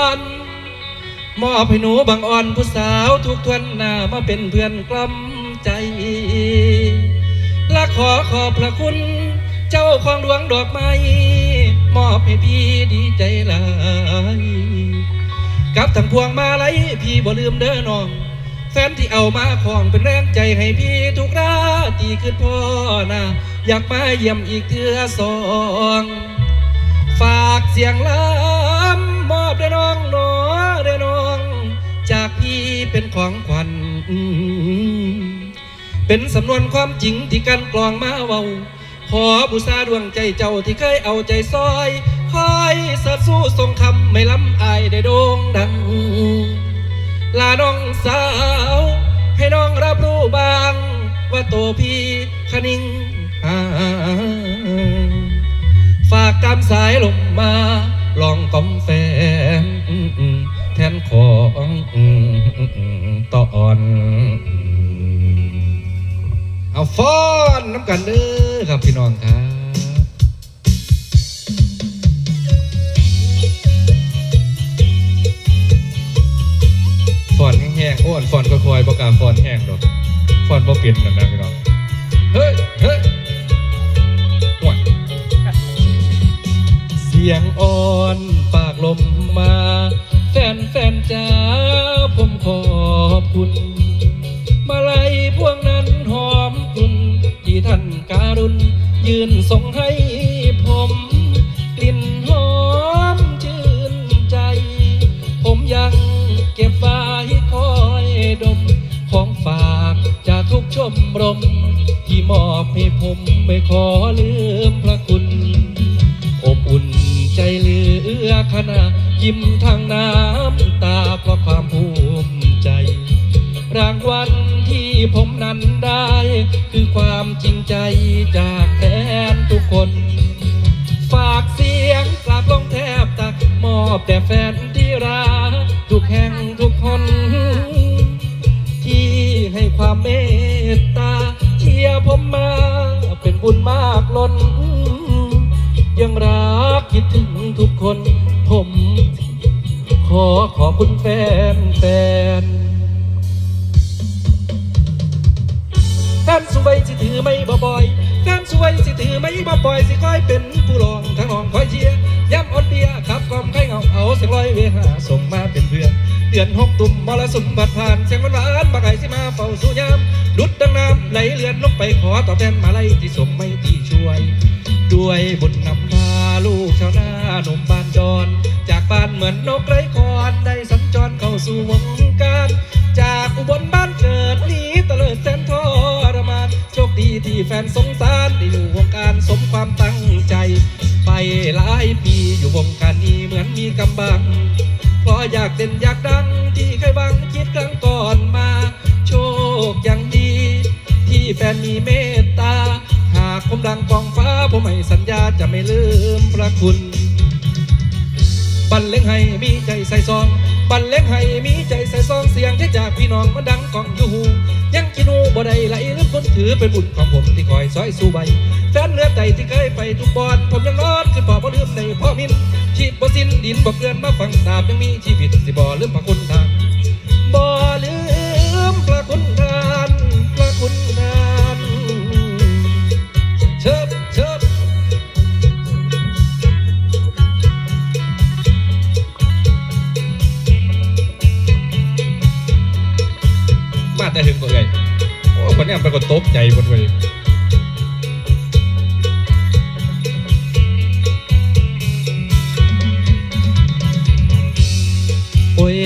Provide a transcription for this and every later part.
อนมอบให้หนูบางอ่อนผู้สาวทุกทวนหน้ามาเป็นเพื่อนกล้ำใจ และขอขอบพระคุณ เจ้าของดวงดอกไม้มอบให้พี่ดีใจหลายกับทั้งพวงมาลัยพี่บ่ลืมเด้อน้องแฟนที่เอามาของเป็นแรงใจให้พี่ทุกราตีขึ้นพ่อนะอยากมาเยี่ยมอีกเทือสอง ฝากเสียงล้ำ ของขวัญเป็นสำนวนความจริงที่กันกลองมาเว้าขอบูชาดวงใจเจ้าที่เคยเอาใจซอยคอยสัตว์สู้ทรงคำไม่ล้ำอายได้โด่งดัง ลาน้องสาว ให้น้องรับรู้บ้าง ว่าตัวพี่คนิ่งหาฝากตามสายลมมาลองกอมแฟน แทนของตอน เอาฟ้อนน้ำกันเด้อครับพี่น้องครับฟอนแห้งๆโอ้อนฟอนก็คอยๆประกาศฟอนแห้งดอกฟอนบ่เปลี่ยนกันนะพี่น้องเฮ้ยเฮ้ยห่วเสียงอ่อนปากลมมา นแฟนจ้าผมขอบคุณ มาลัยพวงนั้นหอมกลุ่นที่ท่านการุณยืนส่งให้ผม กลิ่นหอมชื่นใจ ผมยังเก็บไว้คอยดม ของฝากจากทุกชมรม ที่มอบให้ผมไม่ขอลืมพระคุณ อบอุ่นใจเหลือขนา ยิ้มทางน้ำตาเพราะความภูมิใจ รางวัลที่ผมนั้นได้ คือความจริงใจจากแฟนทุกคน ฝากเสียงกลับลงแทบตักมอบแต่แฟนที่รักทุกแห่งทุกคน ที่ให้ความเมตตาเชียร์ผมมาเป็นบุญมากล้นยังรักคิดถึงทุกคน อขอบคุณแฟนแฟนแฟนสวยสิถือไม่บ่บ่อยแฟนสวยสิถือไม่บ่บ่อยสิคอยเป็นผู้รองทั้งน้องคอยเชียร์ย้ำอ่อนเปียขับกล่อมให้เงาเอาเสียงลอยเวหาส่งมาเป็นเพื่อนเดือนหกตุ่มมรสุมผัดผ่านเสียงหวานๆบักไก่สิมาเฝ้าสู่ยามดุดดังน้ำไหลเลือนลงไปขอตอบแทนมาลัยที่ส่งไม่ที่ช่วย ด้วยบุญนำพาลูกชาวนาหนุ่มบ้านจร จากบ้านเหมือนนกไร้คอนได้สัญจรเข้าสู่วงการ จากอุบลบ้านเกิดนี้ตะเลิดแสนทรมานโชคดีที่แฟนสงสารได้อยู่วงการสมความตั้งใจ ไปหลายปีอยู่วงการนี้เหมือนมีกำบังเพราะอยากเด่นอยากดังที่เคยบังคิดครั้งก่อนมา โชคยังดี ที่แฟนมีเมตตา หากผมดังกองฟ้าผมให้สัญญาจะไม่ลืมพระคุณ บันเลงให้มีใจใส่ซอง บันเลงให้มีใจใส่ซองเสียงที่จากพี่น้องมันดังกองอยู่หูยังกินูบ่ได้ไหลหรือคนถือเป็นบุญของผมที่คอยซอยสู้ใบแฟนเนื้อใจที่เคยไปทุกบอนผมยังนอนคือพ่อบ่ลืมในพ่อมินชีพบ่สิ้นดินบ่เกลื่อนมาฟังสามยังมีชีวิตสิบ่ลืมพระคุณ โอ้ย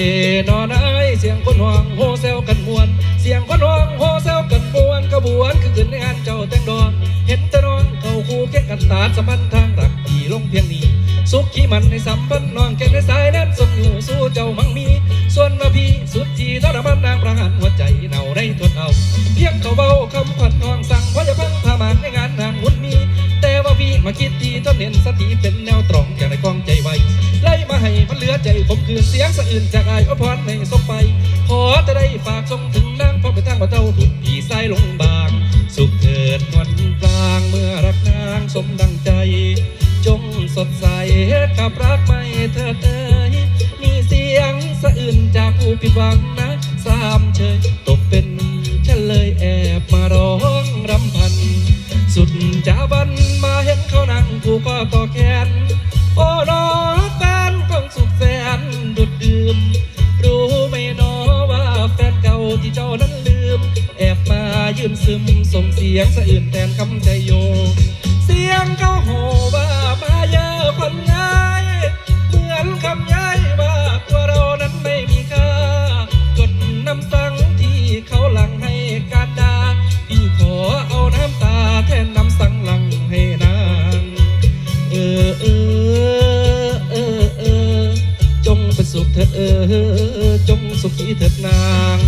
นอนไอเสียงคนห่วงโฮเซลกันมวน เสียงคนห่วงโฮเซลกันมวนขบวนคือขึ้นในงานเจ้าแต่งดอนเห็นต่น้องเขาคู่แข่งกันตาดสมันทางรักที่ลงเพียงนี้ สุขขี้มันในสัมพันน้องแก่ในสายนั้นสมอยู่สู้เจ้ามังมี ส่วนมาพี่สุดที่ทรมานนางประหารหัวใจเน่าในทนเอา เพียงเขาเบาคำขวัญน้องสั่งว่าจะพังพามานในงานนางมุนมี แต่ว่าพี่มาคิดทีจนเห็นสติเป็นแนวตรงอย่ในกองใจไวไล่มาให้มันเหลือใจผมคืนเสียงสะอื่นจากอายอภรในสมไป ขอจะได้ฝากส่งถึงนางพอไปตั้งว่าเจ้าถูกพี่ใส่ลงบาง สุขเกิดนวลกลางเมื่อรักนางสสมดังใจ จงสดใส กับรักไม่เถิดเอ่ยมีเสียงสะอื่นจากผู้ผิดหวังนะสามเชยตกเป็นฉันเลยแอบมาร้องรำพัน สุดจาบันมาเห็นเขานั่งผูกก็ต่อแขนโอ้น้อแฟนคงสุขแสนดุดดื่ม รู้ไหมน้อว่าแฟนเก่าที่เจ้านั้นลืม แอบมายืมซึมส่งเสียงสะอื่นแทนคำใจโย เสียงเขาโหว่ามาเยอะคนง่ายเหมือนคำย้ายว่าตัวเรานั้นไม่มีค่ากดน้ำสังที่เขาหลังให้การดาพี่ขอเอาน้ำตาแทนน้ำสังหลังให้นางเออเออเออเออจงเป็นสุขเถิดเออจงสุขีเถิดนาง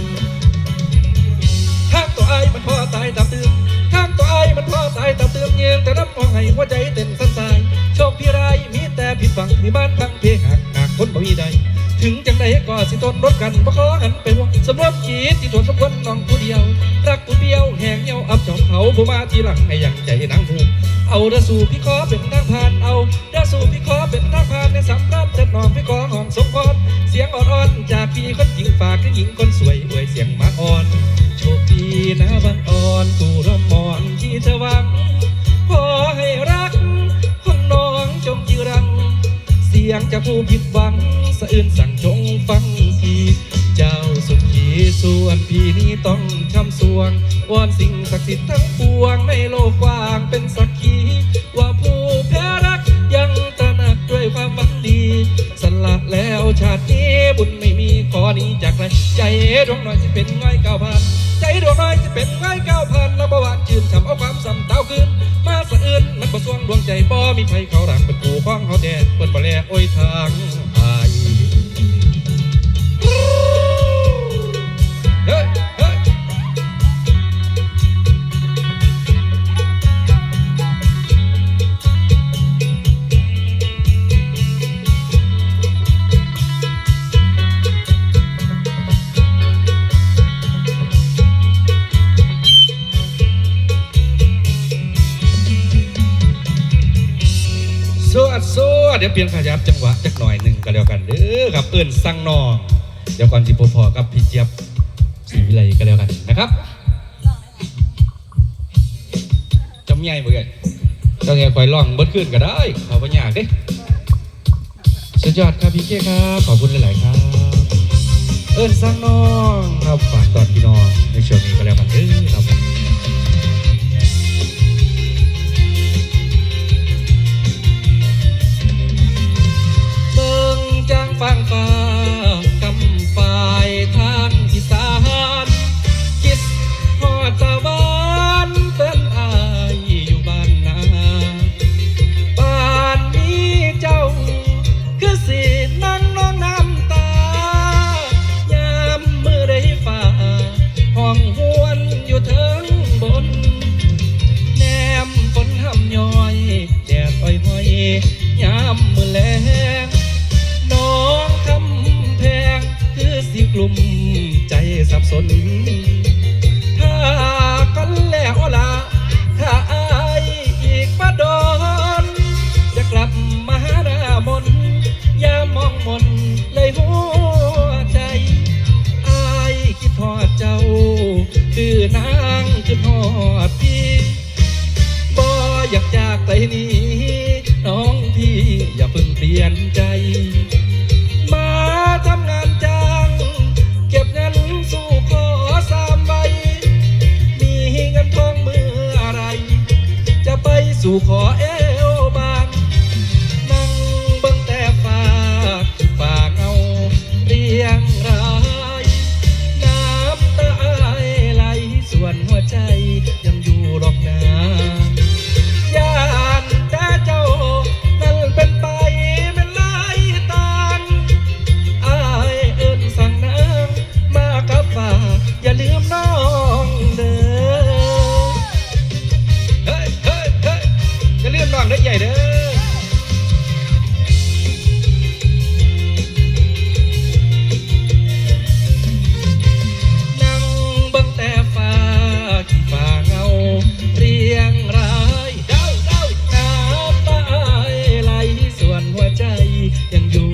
ให้หัวใจเต้นสั่นสายโชคพี่ไรมีแต่ผิดหวังมีบ้านพังเพหักหากคนบ่มีใด ถึงจังใดก็สิทนรถกันบ่ขอหันไปห่วงสำรวมขีดที่ทนสมควรน้องผู้เดียว รักผู้เดียวแหงเหี่ยวอับจอมเขาผู้มาทีหลังให้ยังใจนางเธอเอาเดาสู่พี่ขอเป็นทางผ่านเอาเดาสู่พี่ขอเป็นทางผ่านในสำรับจัดนองพี่ขอหอมสมพรเสียงอ่อนๆจากพี่คนหญิงฝากถึงหญิงคนสวยอวยเสียงมาอ่อนโชคดีนะบังอ่อนตูรมอนที่เธอหวัง เสียงจากผู้ผิดหวัง สะอื่นสั่งจงฟังทีเจ้าสุขีส่วนพี่นี้ต้องช้ำสวงวอนสิ่งศักดิ์สิทธิ์ทั้งปวงในโลกกว้างเป็นสักขีว่าผู้แพ้รักยังตระหนักด้วยความหวังดีสละแล้วชาตินี้บุญไม่มีขอนี้จากใครใจดวงน้อยจะเป็นง่อยเก้าพันใจดวงน้อยจะเป็นง่อยเก้าพันแล้วประวัติ ใจบ่มีไผเขารักเป็นกูข้องเขาแดดเปิดบ่แลโอ้ยทาง เปลี่ยนขยับจังหวะจักหน่อยหนึ่งก็แล้วกันเด้อครับเอิ้นสั่งนองเดี๋ยวก่อนสิพอๆกับพี่เจี๊ยบศรีวิไลก็แล้วกันนะครับจำใหญ่เบื่อเจ้าไงคอยล่องเบิดขึ้นก็ได้เอาไปยากเด้สุดยอดครับพี่เก้ครับ ขอบคุณหลาย ๆ ครับ เอิ้นสั่งนองครับฝากตอนพี่น้องในช่วงนี้ก็แล้วกันเด้อครับ แลงน้องคำแพงคือสิกลุ่มใจสับสน ยั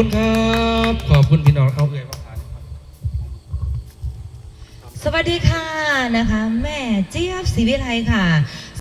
คุณครับ ขอบคุณพี่น้องเอาเอ่ยว่าานสวัสดีค่ะนะคะ แม่เจี๊ยบศรีวิไลค่ะ